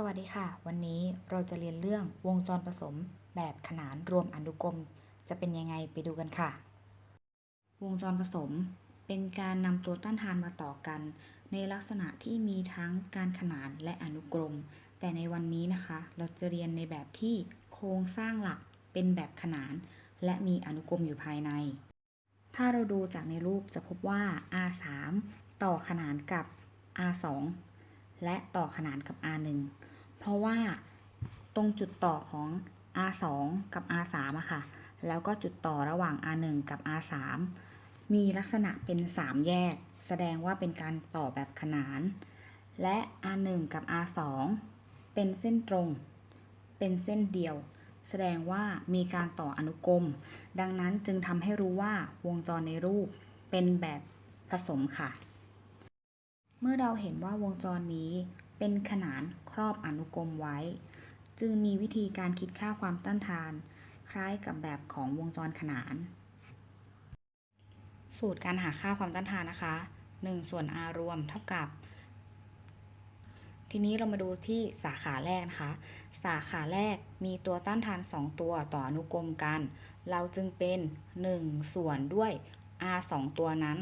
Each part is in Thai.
สวัสดีค่ะ วันนี้เราจะเรียนเรื่องวงจรผสมแบบขนานรวมอนุกรม จะเป็นยังไงไปดูกันค่ะ วงจรผสมเป็นการนำตัวต้านทานมาต่อกัน ในลักษณะที่มีทั้งการขนานและอนุกรม แต่ในวันนี้นะคะ เราจะเรียนในแบบที่โครงสร้างหลักเป็นแบบขนาน และมีอนุกรมอยู่ภายใน ถ้าเราดูจากในรูปจะพบว่า R3 ต่อขนานกับ R2 และต่อขนานกับ R1 ราะว่าตรงจุดต่อของ R2 กับ R3 อะค่ะ แล้วก็จุดต่อระหว่าง R1 กับ R3 มีลักษณะเป็น 3 แยก แสดงว่าเป็นการต่อแบบขนาน และ R1 กับ R2 เป็นเส้นตรง เป็นเส้นเดียว แสดงว่ามีการต่ออนุกรม ดังนั้นจึงทำให้รู้ว่าวงจรในรูปเป็นแบบผสมค่ะ เมื่อเราเห็นว่าวงจรนี้ เป็นขนานครอบอนุกรมไว้ จึงมีวิธีการคิดค่าความต้านทาน คล้ายกับแบบของวงจรขนาน สูตรการหาค่าความต้านทานนะคะ 1 ส่วน r รวมเท่ากับ ทีนี้เรามาดูที่สาขาแรกนะคะ สาขาแรกมีตัวต้านทาน 2 ตัวต่ออนุกรมกัน เราจึงเป็น 1 ส่วนด้วย r 2 ตัวนั้น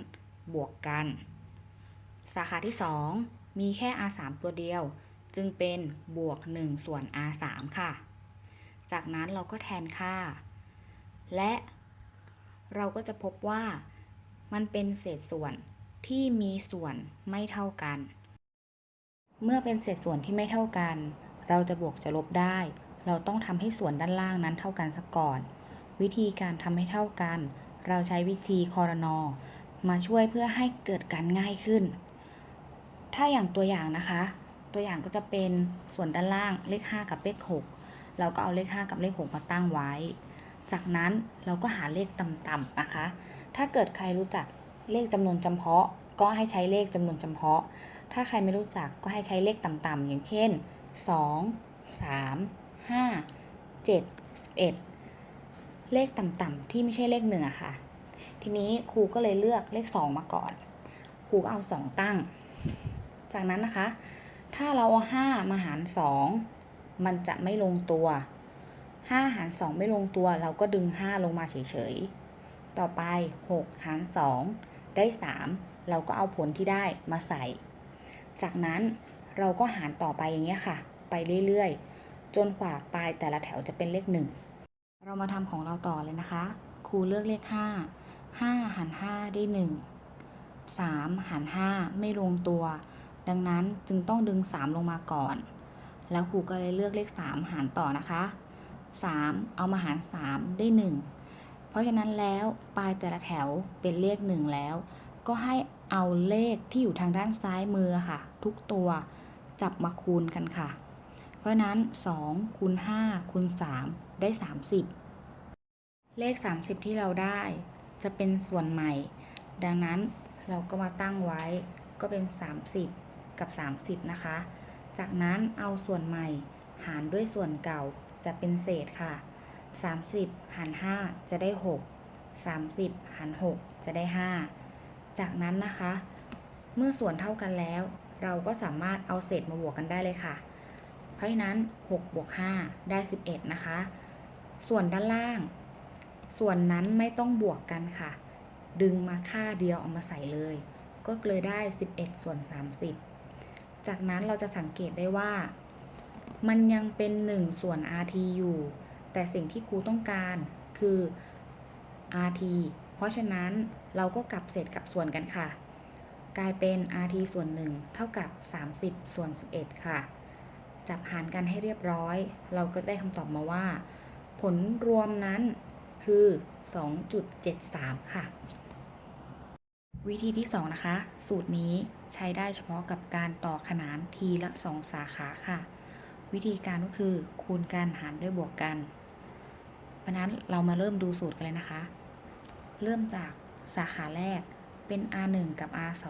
บวกกัน สาขาที่ 2 มีแค่ r 3 ตัวเดียว จึงเป็นบวก 1 ส่วน r 3 ค่ะ จากนั้นเราก็แทนค่า และเราก็จะพบว่ามันเป็นเศษส่วนที่มีส่วนไม่เท่ากัน เมื่อเป็นเศษส่วนที่ไม่เท่ากัน เราจะบวกจะลบได้ เราต้องทำให้ส่วนด้านล่างนั้นเท่ากันซะก่อน วิธีการทำให้เท่ากัน เราใช้วิธีคอรนอมาช่วยเพื่อให้เกิดการง่ายขึ้น ถ้าอย่างตัวอย่างนะคะ ตัวอย่างก็จะเป็นส่วนด้านล่างเลข 5 กับเลข 6 เราก็เอาเลข 5 กับเลข 6 มาตั้งไว้ จากนั้นเราก็หาเลขต่ำๆนะคะ ถ้าเกิดใครรู้จักเลขจำนวนจำเพาะ ก็ให้ใช้เลขจำนวนจำเพาะ ถ้าใครไม่รู้จักก็ให้ใช้เลขต่ำๆอย่างเช่น 2 3 5 7 11 เลขต่ำๆที่ไม่ใช่เลขหนึ่งอะค่ะ ทีนี้ครูก็เลยเลือกเลข 2 มาก่อน ครูก็เอา 2 ตั้ง จากนั้นนะคะ ถ้าเราเอา5มาหาร 2 มันจะไม่ลงตัว5หาร 2 ไม่ลงตัว เราก็ดึง 5 ลงมาเฉยๆ ต่อไป 6 หาร 2 ได้ 3 เราก็เอาผลที่ได้มาใส่ จากนั้นเราก็หารต่อไปอย่างเงี้ยค่ะ ไปเรื่อยๆ จนกว่าปลายแต่ละแถวจะเป็นเลข 1 เรามาทำของเราต่อเลยนะคะ ครูเลือกเลข 5 5 หาร 5 ได้ 1 3 หาร 5 ไม่ลงตัว ดังนั้นจึงต้องดึง 3 ลงมาก่อน แล้วครูก็เลยเลือกเลข 3 หารต่อนะคะ 3 เอามาหาร 3 ได้ 1 เพราะฉะนั้นแล้วปลายแต่ละแถวเป็นเลข 1 แล้ว ก็ให้เอาเลขที่อยู่ทางด้านซ้ายมือค่ะ ทุกตัวจับมาคูณกันค่ะ เพราะนั้น 2 คูณ 5 คูณ 3 ได้ 30 เลข 30 ที่เราได้ จะเป็นส่วนใหม่ ดังนั้นเราก็มาตั้งไว้ก็เป็น 30 กับ 30 นะคะ จากนั้นเอาส่วนใหม่หารด้วยส่วนเก่าจะเป็นเศษค่ะ 30 หาร 5 จะได้ 6 30 หาร 6 จะได้ 5 จากนั้นนะคะ เมื่อส่วนเท่ากันแล้ว เราก็สามารถเอาเศษมาบวกกันได้เลยค่ะ เพราะฉะนั้น6บวก5ได้ 11 นะคะ ส่วนด้านล่าง ส่วนนั้นไม่ต้องบวกกันค่ะ ดึงมาค่าเดียวเอามาใส่เลย ก็เลยได้ 11 ส่วน 30 จากนั้นเราจะสังเกตได้ว่า มันยังเป็น 1 ส่วน rt อยู่ แต่สิ่งที่ครูต้องการคือ rt เพราะฉะนั้นเราก็กลับเศษกับส่วนกันค่ะ กลายเป็น rt ส่วน 1 เท่ากับ 30 ส่วน 11 ค่ะ จับหารกันให้เรียบร้อย เราก็ได้คำตอบมาว่า ผลรวมนั้นคือ 2.73 ค่ะ วิธีที่ 2 นะคะ สูตรนี้ใช้ได้เฉพาะกับการต่อขนานทีละ 2 สาขาค่ะ วิธีการก็คือคูณกันหารด้วยบวกกัน เพราะนั้นเรามาเริ่มดูสูตรกันเลยนะคะ เริ่มจากสาขาแรกเป็น R1 กับ R2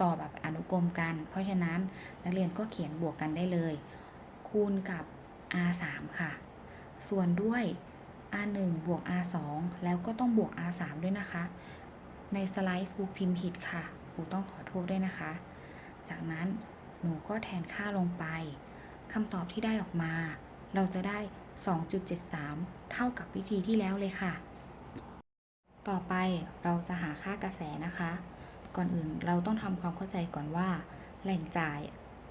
ต่อแบบอนุกรมกัน เพราะฉะนั้นนักเรียนก็เขียนบวกกันได้เลย คูณกับ R3 ค่ะ ส่วนด้วย R1 บวก R2 แล้วก็ต้องบวก R3 ด้วยนะคะ ในสไลด์ครูพิมพ์ผิดค่ะ ครูต้องขอโทษด้วยนะคะ จากนั้นหนูก็แทนค่าลงไปคำตอบที่ได้ออกมา เราจะได้ 2.73 เท่ากับวิธีที่แล้วเลยค่ะ ต่อไปเราจะหาค่ากระแสนะคะ ก่อนอื่นเราต้องทำความเข้าใจก่อนว่า แหล่งจ่าย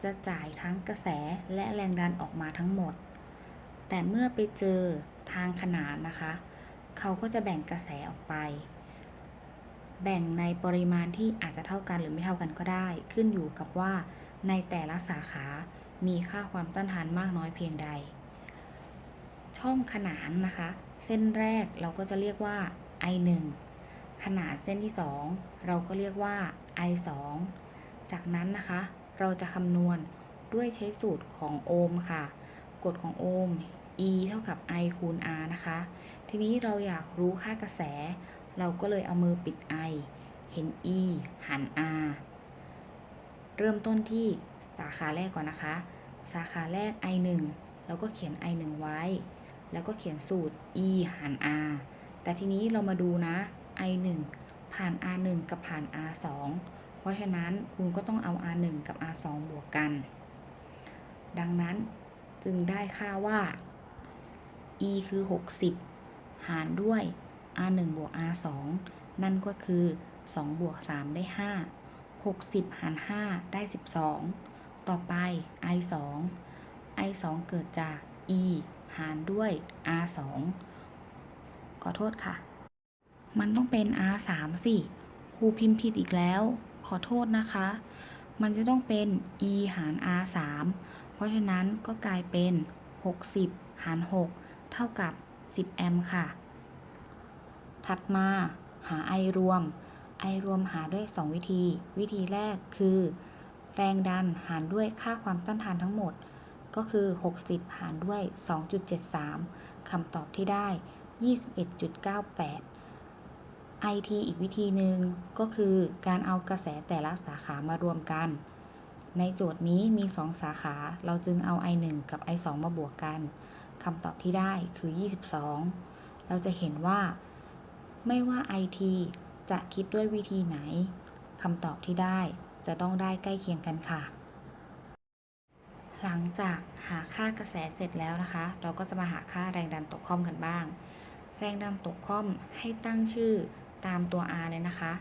จะจ่ายทั้งกระแสและแรงดันออกมาทั้งหมด แต่เมื่อไปเจอทางขนานนะคะ เขาก็จะแบ่งกระแสออกไป แบ่งในปริมาณที่อาจจะเท่ากันหรือไม่เท่ากันก็ได้ ขึ้นอยู่กับว่าในแต่ละสาขามีค่าความต้านทานมากน้อยเพียงใด ช่องขนานนะคะ เส้นแรกเราก็จะเรียกว่า I1 ขนาดเส้นที่ 2 เราก็เรียกว่า I2 จากนั้นนะคะ เราจะคำนวณด้วยใช้สูตรของโอห์มค่ะ กฎของโอห์ม E เท่ากับ I คูณ R นะคะ ทีนี้เราอยากรู้ค่ากระแส เราก็เลยเอามือปิด I เห็น E หาร R เริ่มต้นที่สาขาแรกก่อนนะคะ สาขาแรก I1 เราก็เขียน I1 ไว้ แล้วก็เขียนสูตร E หาร R แต่ทีนี้เรามาดูนะ I1 ผ่าน R1 กับผ่าน R2 เพราะฉะนั้นคุณก็ต้องเอา R1 กับ R2 บวกกัน ดังนั้นจึงได้ค่าว่า E คือ 60 หารด้วย R1 บวก R2 นั่นก็คือ2บวก3ได้ 5 60 หาร 5 ได้ 12 ต่อไป I2 I2 เกิดจาก E หารด้วย R2 ขอโทษค่ะ มันต้องเป็น R3 สิครูพิมพ์ผิดอีกแล้ว ขอโทษนะคะ มันจะต้องเป็น E หาร R3 เพราะฉะนั้นก็กลายเป็น 60 หาร 6 เท่ากับ 10 แอมป์ค่ะ ถัดมาหา I รวม I รวมหาด้วย 2 วิธี วิธีแรกคือ แรงดันหารด้วยค่าความต้านทานทั้งหมด ก็คือ 60 หารด้วย 2.73 คำตอบที่ได้ 21.98 IT อีกวิธีหนึ่งก็คือการเอากระแสแต่ละสาขามารวมกัน ในโจทย์นี้มี 2 สาขา เราจึงเอา I1 กับ I2 มาบวกกัน คำตอบที่ได้คือ 22 เราจะเห็นว่า ไม่ว่า IT จะคิดด้วยวิธีไหนคำตอบที่ได้จะต้องได้ใกล้เคียงกันค่ะ หลังจากหาค่ากระแสเสร็จแล้วนะคะ เราก็จะมาหาค่าแรงดันตกข้อมกันบ้าง แรงดันตกข้อมให้ตั้งชื่อตามตัว R เลยนะคะ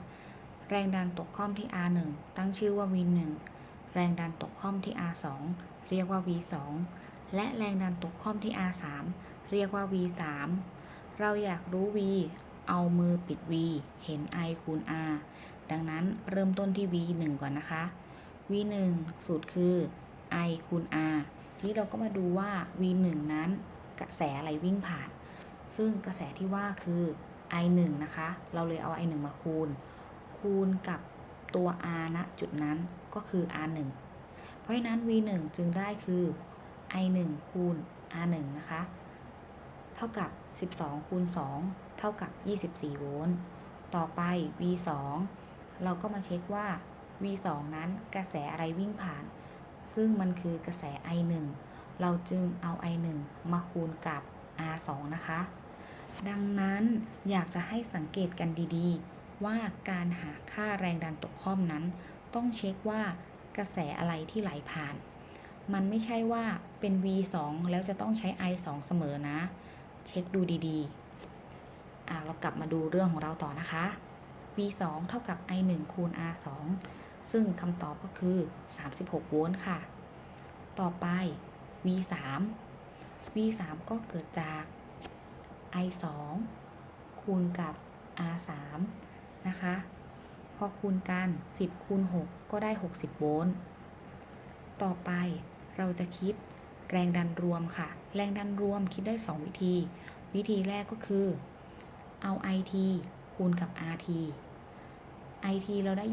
แรงดันตกข้อมที่ R1 ตั้งชื่อว่า V1 แรงดันตกข้อมที่ R2 เรียกว่า V2 และแรงดันตกข้อมที่ R3 เรียกว่า V3 เราอยากรู้ V เอามือปิด V เห็น I คูณ R ดังนั้นเริ่มต้นที่ V1 ก่อนนะคะ V1 สูตรคือ I คูณ R ทีนี้เราก็มาดูว่า V1 นั้นกระแสอะไรวิ่งผ่าน ซึ่งกระแสที่ว่าคือ I1 นะคะ เราเลยเอา I1 มาคูณ คูณกับตัว R ณจุดนั้นก็คือ R1 เพราะฉะนั้น V1 จึงได้คือ I1 คูณ R1 นะคะ เท่ากับ 12คูณ2 เท่ากับ 24 โวลต์ ต่อไป V2 เราก็มาเช็คว่า V2 นั้นกระแสอะไรวิ่งผ่าน ซึ่งมันคือกระแส I1 เราจึงเอา I1 มาคูณกับ R2 นะคะ ดังนั้นอยากจะให้สังเกตกันดีๆ ว่าการหาค่าแรงดันตกข้อมนั้น ต้องเช็คว่ากระแสอะไรที่ไหลผ่าน มันไม่ใช่ว่าเป็น V2 แล้วจะต้องใช้ I2 เสมอนะ เช็คดูดีๆ อะเรากลับมาดูเรื่องของเราต่อนะคะ V2 เท่ากับ I1 คูณ R2 ซึ่งคำตอบก็คือ 36 โวลต์ค่ะ ต่อไป V3 V3 ก็เกิดจาก I2 คูณกับ R3 นะคะ พอคูณกัน 10 คูณ 6 ก็ได้ 60 โวลต์ ต่อไปเราจะคิดแรงดันรวมค่ะ แรงดันรวมคิดได้ 2 วิธี วิธีแรกก็คือ เอา IT คูณกับ RT IT เราได้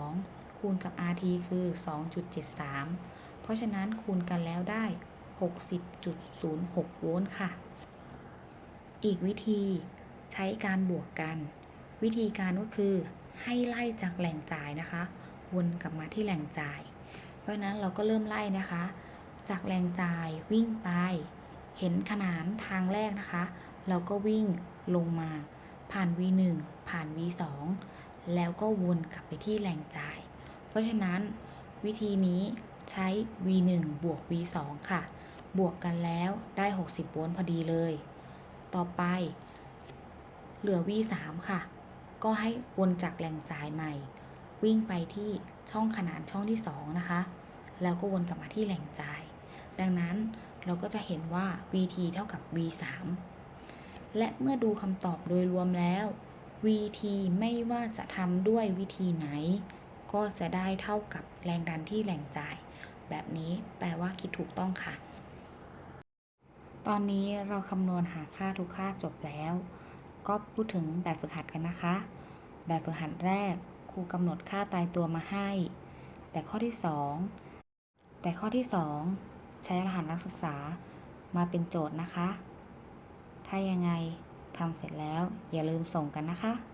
22 คูณกับ RT คือ 2.73 เพราะฉะนั้นคูณกันแล้วได้ 60.06 โวลต์ค่ะ อีกวิธีใช้การบวกกัน วิธีการก็คือให้ไล่จากแหล่งจ่ายนะคะ วนกลับมาที่แหล่งจ่าย เพราะฉะนั้นเราก็เริ่มไล่นะคะ จากแหล่งจ่ายวิ่งไป เห็นขนานทางแรกนะคะ เราก็วิ่ง ลงมา ผ่าน V1 ผ่าน V2 แล้วก็วนกลับไปที่แหล่งจ่าย เพราะฉะนั้นวิธีนี้ใช้ v 1 บวก v 2 ค่ะ บวกกันแล้วได้ 60 โวลต์พอดีเลย ต่อไป เหลือ v 3 ค่ะ ก็ให้วนจากแหล่งจ่ายใหม่ วิ่งไปที่ช่องขนานช่องที่ 2 นะคะ แล้วก็วนกลับมาที่แหล่งจ่าย ดังนั้นเราก็จะเห็นว่า vt เท่ากับ v 3 และเมื่อดูคำตอบโดยรวมแล้ว vt ไม่ว่าจะทำด้วยวิธีไหน ก็จะได้เท่ากับแรงดันที่แหล่งจ่าย แบบนี้แปลว่าคิดถูกต้องค่ะ ตอนนี้เราคำนวณหาค่าทุกค่าจบแล้ว ก็พูดถึงแบบฝึกหัดกันนะคะ แบบฝึกหัดแรกครูกำหนดค่าตายตัวมาให้ แต่ข้อที่ 2 แต่ข้อที่ 2 ใช้รหัสนักศึกษามาเป็นโจทย์นะคะ ถ้ายังไงทำเสร็จแล้วอย่าลืมส่งกันนะคะ